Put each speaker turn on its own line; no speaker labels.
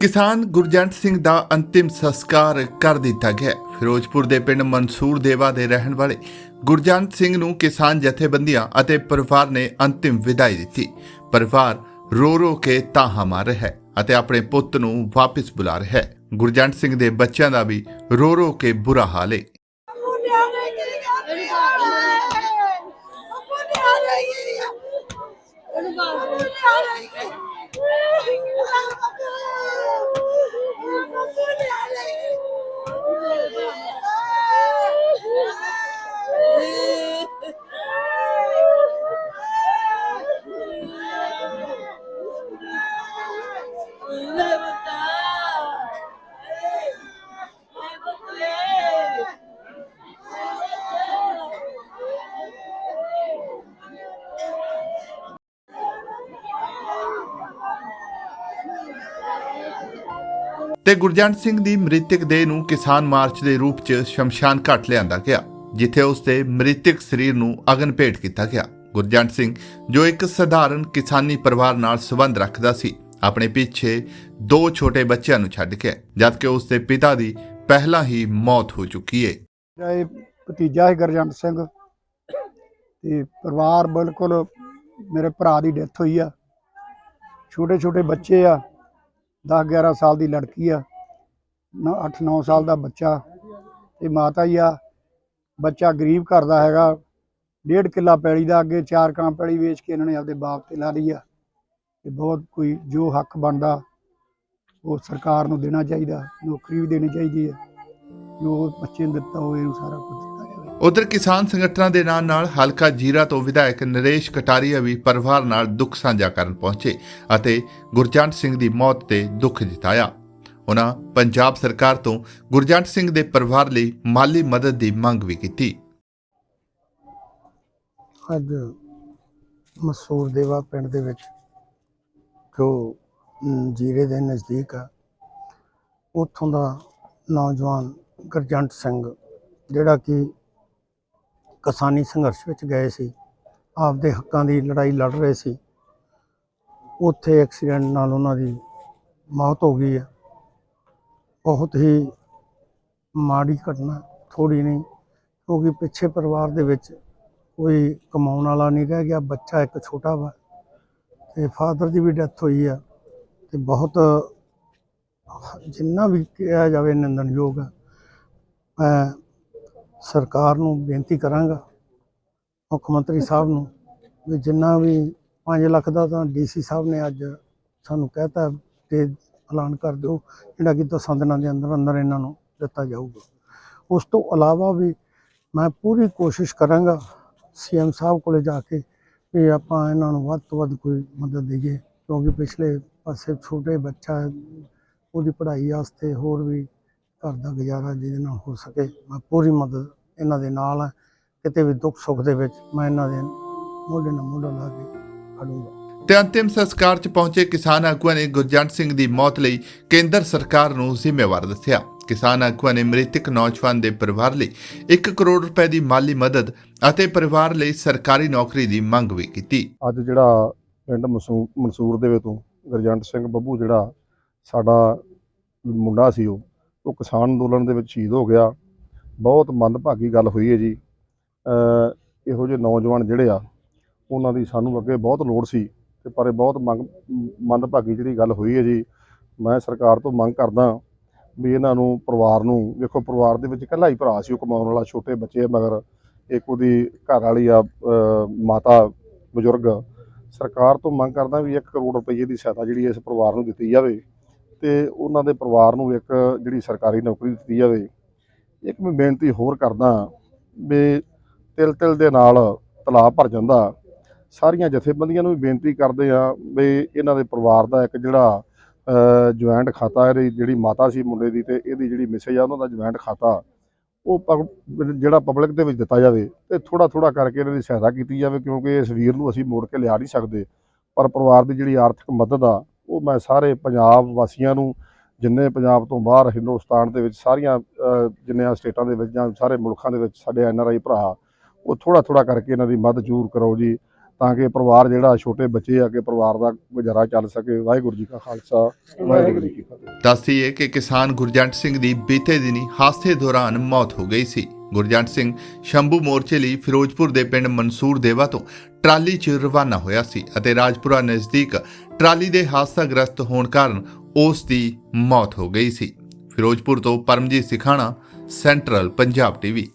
ਕਿਸਾਨ ਗੁਰਜੰਟ ਸਿੰਘ ਦਾ ਅੰਤਿਮ ਸੰਸਕਾਰ ਕਰ ਦਿੱਤਾ ਗਿਆ। ਫਿਰੋਜ਼ਪੁਰ ਦੇ ਪਿੰਡ ਮਨਸੂਰ ਦੇਵਾ ਦੇ ਰਹਿਣ ਵਾਲੇ ਗੁਰਜੰਟ ਸਿੰਘ ਨੂੰ ਕਿਸਾਨ ਜਥੇਬੰਦੀਆਂ ਅਤੇ ਪਰਿਵਾਰ ਨੇ ਅੰਤਿਮ ਵਿਦਾਈ ਦਿੱਤੀ। ਪਰਿਵਾਰ ਰੋ ਰੋ ਕੇ ਤਾਹਾ ਮਾਰ ਰਿਹਾ ਹੈ। ਅਤੇ ਆਪਣੇ ਪੁੱਤ ਨੂੰ ਵਾਪਸ ਬੁਲਾ ਰਿਹਾ ਹੈ। ਗੁਰਜੰਟ ਸਿੰਘ ਦੇ ਬੱਚਿਆਂ ਦਾ ਵੀ ਰੋ ਰੋ ਕੇ ਬੁਰਾ ਹਾਲ ਹੈ
ਮੁੰਡਿਆਂ ਨੇ ਕੀ ਕਰਤਾ ਮੁੰਡਿਆਂ ਨੇ ਕੀ ਮੁੰਡਿਆਂ ਨੇ ਕੀ
ਤੇ ਗੁਰਜੰਟ ਸਿੰਘ ਦੀ ਮ੍ਰਿਤਕ ਦੇਹ ਨੂੰ ਕਿਸਾਨ ਮਾਰਚ ਦੇ ਰੂਪ 'ਚ ਸ਼ਮਸ਼ਾਨ ਘਾਟ ਲਿਆਂਦਾ ਗਿਆ, ਜਿੱਥੇ ਉਸ ਦੇ ਮ੍ਰਿਤਕ ਸਰੀਰ ਨੂੰ ਅਗਨ ਭੇਟ ਕੀਤਾ ਗਿਆ। ਗੁਰਜੰਟ ਸਿੰਘ, ਜੋ ਇੱਕ ਸਧਾਰਨ ਕਿਸਾਨੀ ਪਰਿਵਾਰ ਨਾਲ ਸੰਬੰਧ ਰੱਖਦਾ ਸੀ, ਆਪਣੇ ਪਿੱਛੇ ਦੋ ਛੋਟੇ ਬੱਚਿਆਂ ਨੂੰ ਛੱਡ ਕੇ, ਜਦਕਿ ਉਸ ਦੇ ਪਿਤਾ ਦੀ ਪਹਿਲਾਂ ਹੀ ਮੌਤ ਹੋ ਚੁੱਕੀ
ਏ। ਇਹ ਭਤੀਜਾ ਹੈ ਗੁਰਜੰਟ ਸਿੰਘ, ਤੇ ਪਰਿਵਾਰ ਬਿਲਕੁਲ ਮੇਰੇ ਭਰਾ ਦੀ ਡੈਥ ਹੋਈ ਆ। ਛੋਟੇ ਛੋਟੇ ਬੱਚੇ ਆ 10 11 ਸਾਲ ਦੀ ਲੜਕੀ ਆ 8 9 ਸਾਲ ਦਾ ਬੱਚਾ ਤੇ ਮਾਤਾ ਹੀ ਆ, ਬੱਚਾ ਗਰੀਬ ਘਰ ਦਾ ਹੈਗਾ, ਡੇਢ ਕਿੱਲਾ ਪੈਲੀ ਦਾ ਅੱਗੇ ਚਾਰ ਕਾਂ ਪੈਲੀ ਵੇਚ ਕੇ ਇਹਨਾਂ ਨੇ ਆਪਦੇ ਬਾਪ ਤੇ ਲਾ ਲਈ ਆ ਤੇ ਬਹੁਤ ਕੋਈ ਜੋ ਹੱਕ ਬਣਦਾ, ਉਹ ਸਰਕਾਰ ਨੂੰ ਦੇਣਾ ਚਾਹੀਦਾ, ਨੌਕਰੀ ਵੀ ਦੇਣੀ ਚਾਹੀਦੀ ਹੈ ਜੋ ਬੱਚੇ ਨੂੰ ਦਿੱਤਾ ਹੋਵੇ ਉਹ ਸਾਰਾ ਕੁਝ
ਉਧਰ ਕਿਸਾਨ ਸੰਗਠਨਾਂ ਦੇ ਨਾਲ ਨਾਲ ਹਲਕਾ ਜੀਰਾ ਤੋਂ ਵਿਧਾਇਕ ਨਰੇਸ਼ ਕਟਾਰੀਆ ਵੀ ਪਰਿਵਾਰ ਨਾਲ ਦੁੱਖ ਸਾਂਝਾ ਕਰਨ ਪਹੁੰਚੇ ਅਤੇ ਗੁਰਜੰਟ ਸਿੰਘ ਦੀ ਮੌਤ ਤੇ ਦੁੱਖ ਜਤਾਇਆ। ਉਹਨਾਂ ਪੰਜਾਬ ਸਰਕਾਰ ਤੋਂ ਗੁਰਜੰਟ ਸਿੰਘ ਦੇ ਪਰਿਵਾਰ ਲਈ ਮਾਲੀ ਮਦਦ ਦੀ ਮੰਗ ਵੀ ਕੀਤੀ।
ਅੱਜ ਮਸੂਰ ਦੇਵਾ ਪਿੰਡ ਦੇ ਵਿੱਚ ਜੋ ਜੀਰੇ ਦੇ ਨਜ਼ਦੀਕ ਆ, ਉੱਥੋਂ ਦਾ ਨੌਜਵਾਨ ਗੁਰਜੰਟ ਸਿੰਘ, ਜਿਹੜਾ ਕਿ ਕਿਸਾਨੀ ਸੰਘਰਸ਼ ਵਿੱਚ ਗਏ ਸੀ। ਆਪਦੇ ਹੱਕਾਂ ਦੀ ਲੜਾਈ ਲੜ ਰਹੇ ਸੀ। ਉੱਥੇ ਐਕਸੀਡੈਂਟ ਨਾਲ ਉਹਨਾਂ ਦੀ ਮੌਤ ਹੋ ਗਈ ਹੈ ਬਹੁਤ ਹੀ ਮਾੜੀ ਘਟਨਾ ਥੋੜੀ ਨਹੀਂ, ਕਿਉਂਕਿ ਪਿੱਛੇ ਪਰਿਵਾਰ ਦੇ ਵਿੱਚ ਕੋਈ ਕਮਾਉਣ ਵਾਲਾ ਨਹੀਂ ਰਹਿ ਗਿਆ, ਬੱਚਾ ਇੱਕ ਛੋਟਾ ਵਾ ਤੇ ਫਾਦਰ ਦੀ ਵੀ ਡੈਥ ਹੋਈ ਆ ਤੇ ਬਹੁਤ ਜਿੰਨਾ ਵੀ ਕਿਹਾ ਜਾਵੇ ਨਿੰਦਣਯੋਗ ਆ ਸਰਕਾਰ ਨੂੰ ਬੇਨਤੀ ਕਰਾਂਗਾ, ਮੁੱਖ ਮੰਤਰੀ ਸਾਹਿਬ ਨੂੰ, ਵੀ ਜਿੰਨਾ ਵੀ 5 ਲੱਖ ਦਾ ਤਾਂ ਡੀਸੀ ਸਾਹਿਬ ਨੇ ਅੱਜ ਸਾਨੂੰ ਕਹਿਤਾ ਤੇ ਐਲਾਨ ਕਰ ਦਿਓ, ਜਿਹੜਾ ਕਿ ਦਸਾਂ ਦਿਨਾਂ ਦੇ ਅੰਦਰ ਅੰਦਰ ਇਹਨਾਂ ਨੂੰ ਦਿੱਤਾ ਜਾਊਗਾ। ਉਸ ਤੋਂ ਇਲਾਵਾ ਵੀ ਮੈਂ ਪੂਰੀ ਕੋਸ਼ਿਸ਼ ਕਰਾਂਗਾ ਸੀਐਮ ਸਾਹਿਬ ਕੋਲੇ ਜਾ ਕੇ ਵੀ ਆਪਾਂ ਇਹਨਾਂ ਨੂੰ ਵੱਧ ਤੋਂ ਵੱਧ ਕੋਈ ਮਦਦ ਦੇਈਏ, ਕਿਉਂਕਿ ਪਿਛਲੇ ਪਾਸੇ ਛੋਟੇ ਬੱਚਾ ਉਹਦੀ ਪੜ੍ਹਾਈ ਵਾਸਤੇ ਹੋਰ ਵੀ ਘਰ ਦਾ ਗੁਜ਼ਾਰਾ ਜਿਹਦੇ ਨਾਲ ਹੋ ਸਕੇ। ਮੈਂ ਪੂਰੀ ਮਦਦ ਇਹਨਾਂ ਦੇ ਨਾਲ ਹਾਂ। ਕਿਤੇ ਵੀ ਦੁੱਖ ਸੁੱਖ ਦੇ ਵਿੱਚ ਮੈਂ ਇਹਨਾਂ ਦੇ ਮੋਢੇ ਨਾਲ ਮੋਢਾ ਲਾ ਕੇ ਖੜੂੰਗਾ।
ਤੇ ਅੰਤਿਮ ਸੰਸਕਾਰ 'ਚ ਪਹੁੰਚੇ ਕਿਸਾਨ ਆਗੂਆਂ ਨੇ ਗੁਰਜੰਟ ਸਿੰਘ ਦੀ ਮੌਤ ਲਈ ਕੇਂਦਰ ਸਰਕਾਰ ਨੂੰ ਜ਼ਿੰਮੇਵਾਰ ਦੱਸਿਆ। ਕਿਸਾਨ ਆਗੂਆਂ ਨੇ ਮ੍ਰਿਤਕ ਨੌਜਵਾਨ ਦੇ ਪਰਿਵਾਰ ਲਈ 1 ਕਰੋੜ ਰੁਪਏ ਦੀ ਮਾਲੀ ਮਦਦ ਅਤੇ ਪਰਿਵਾਰ ਲਈ ਸਰਕਾਰੀ ਨੌਕਰੀ ਦੀ ਮੰਗ ਵੀ ਕੀਤੀ।
ਅੱਜ ਜਿਹੜਾ ਪਿੰਡ ਮਨਸੂਰ ਦੇ ਤੋਂ ਗਰਜੰਟ ਸਿੰਘ ਬੱਬੂ ਜਿਹੜਾ ਸਾਡਾ ਮੁੰਡਾ ਸੀ ਉਹ ਉਹ ਕਿਸਾਨ ਅੰਦੋਲਨ ਦੇ ਵਿੱਚ ਸ਼ਹੀਦ ਹੋ ਗਿਆ। ਬਹੁਤ ਮੰਦਭਾਗੀ ਗੱਲ ਹੋਈ ਹੈ ਜੀ। ਇਹੋ ਜਿਹੇ ਨੌਜਵਾਨ ਜਿਹੜੇ ਆ, ਉਹਨਾਂ ਦੀ ਸਾਨੂੰ ਅੱਗੇ ਬਹੁਤ ਲੋੜ ਸੀ ਤੇ ਪਰ ਇਹ ਬਹੁਤ ਮੰਗ, ਮੰਦਭਾਗੀ ਜਿਹੜੀ ਗੱਲ ਹੋਈ ਹੈ ਜੀ, ਮੈਂ ਸਰਕਾਰ ਤੋਂ ਮੰਗ ਕਰਦਾ ਵੀ ਇਹਨਾਂ ਨੂੰ ਪਰਿਵਾਰ ਨੂੰ, ਵੇਖੋ ਪਰਿਵਾਰ ਦੇ ਵਿੱਚ ਇਕੱਲਾ ਹੀ ਭਰਾ ਸੀ ਉਹ ਕਮਾਉਣ ਵਾਲਾ, ਛੋਟੇ ਬੱਚੇ ਆ ਮਗਰ ਇੱਕ ਉਹਦੀ ਘਰ ਵਾਲੀ ਆ ਮਾਤਾ ਬਜ਼ੁਰਗ। ਸਰਕਾਰ ਤੋਂ ਮੰਗ ਕਰਦਾ ਵੀ 1 ਕਰੋੜ ਰੁਪਏ ਦੀ ਸਹਾਇਤਾ ਜਿਹੜੀ ਇਸ ਪਰਿਵਾਰ ਨੂੰ ਦਿੱਤੀ ਜਾਵੇ। ਤੇ ਉਹਨਾਂ ਦੇ ਪਰਿਵਾਰ ਨੂੰ ਇੱਕ ਜਿਹੜੀ ਸਰਕਾਰੀ ਨੌਕਰੀ ਦਿੱਤੀ ਜਾਵੇ, ਇੱਕ ਮੈਂ ਬੇਨਤੀ ਹੋਰ ਕਰਦਾ ਵੀ ਤਿਲ ਤਿਲ ਦੇ ਨਾਲ ਤਲਾਬ ਭਰ ਜਾਂਦਾ। ਸਾਰੀਆਂ ਜਥੇਬੰਦੀਆਂ ਨੂੰ ਵੀ ਬੇਨਤੀ ਕਰਦੇ ਆ ਵੀ ਇਹਨਾਂ ਦੇ ਪਰਿਵਾਰ ਦਾ ਇੱਕ ਜਿਹੜਾ ਜੁਆਇੰਟ ਖਾਤਾ ਇਹਦੀ ਜਿਹੜੀ ਮਾਤਾ ਸੀ ਮੁੰਡੇ ਦੀ ਤੇ ਇਹਦੀ ਜਿਹੜੀ ਮਿਸੇਜ ਆ ਉਹਨਾਂ ਦਾ ਜੁਆਇੰਟ ਖਾਤਾ, ਉਹ ਪਬ- ਜਿਹੜਾ ਪਬਲਿਕ ਦੇ ਵਿੱਚ ਦਿੱਤਾ ਜਾਵੇ ਤੇ ਥੋੜਾ ਥੋੜਾ ਕਰਕੇ ਇਹਨਾਂ ਦੀ ਸਹਾਇਤਾ ਕੀਤੀ ਜਾਵੇ ਕਿਉਂਕਿ ਇਸ ਵੀਰ ਨੂੰ ਅਸੀਂ ਮੋੜ ਕੇ ਲਿਆ ਨਹੀਂ ਸਕਦੇ। ਪਰ ਪਰਿਵਾਰ ਦੀ ਜਿਹੜੀ ਆਰਥਿਕ ਮਦਦ ਆ ਉਹ ਮੈਂ ਸਾਰੇ ਪੰਜਾਬ ਵਾਸੀਆਂ ਨੂੰ ਜਿੰਨੇ ਪੰਜਾਬ ਤੋਂ ਬਾਹਰ ਹਿੰਦੁਸਤਾਨ ਦੇ ਵਿੱਚ ਸਾਰੀਆਂ ਅਹ, ਜਿੰਨੀਆਂ ਸਟੇਟਾਂ ਦੇ ਵਿੱਚ ਜਾਂ ਸਾਰੇ ਮੁਲਕਾਂ ਦੇ ਵਿੱਚ ਸਾਡੇ ਐਨ ਆਰ ਆਈ ਭਰਾ ਉਹ ਥੋੜਾ ਥੋੜਾ ਕਰਕੇ ਇਹਨਾਂ ਦੀ ਮਦਦ ਜ਼ਰੂਰ ਕਰੋ ਜੀ ਤਾਂ ਕਿ ਪਰਿਵਾਰ ਜਿਹੜਾ ਛੋਟੇ ਬੱਚੇ ਆ ਕੇ ਪਰਿਵਾਰ ਦਾ ਗੁਜ਼ਾਰਾ ਚੱਲ ਸਕੇ। ਵਾਹਿਗੁਰੂ ਜੀ ਕਾ ਖਾਲਸਾ ਵਾਹਿਗੁਰੂ ਜੀ ਕੀ ਫਤਿਹ।
ਦੱਸਦੀ ਹੈ ਕਿ ਕਿਸਾਨ ਗੁਰਜੰਟ ਸਿੰਘ ਦੀ ਬੀਤੇ ਦਿਨੀ ਹਾਦਸੇ ਦੌਰਾਨ ਮੌਤ ਹੋ ਗਈ ਸੀ। ਗੁਰਜੰਟ ਸਿੰਘ ਸ਼ੰਭੂ ਮੋਰਚੇ ਲਈ ਫਿਰੋਜ਼ਪੁਰ ਦੇ ਪਿੰਡ ਮਨਸੂਰ ਦੇਵਾ ਤੋਂ ਟਰਾਲੀ 'ਚ ਰਵਾਨਾ ਹੋਇਆ ਸੀ ਅਤੇ ਰਾਜਪੁਰਾ ਨਜ਼ਦੀਕ ਟਰਾਲੀ ਦੇ ਹਾਦਸਾਗ੍ਰਸਤ ਹੋਣ ਕਾਰਨ ਉਸ ਦੀ ਮੌਤ ਹੋ ਗਈ ਸੀ। ਫਿਰੋਜ਼ਪੁਰ ਤੋਂ ਪਰਮਜੀਤ ਸਿਖਾਣਾ, ਸੈਂਟਰਲ ਪੰਜਾਬ ਟੀਵੀ।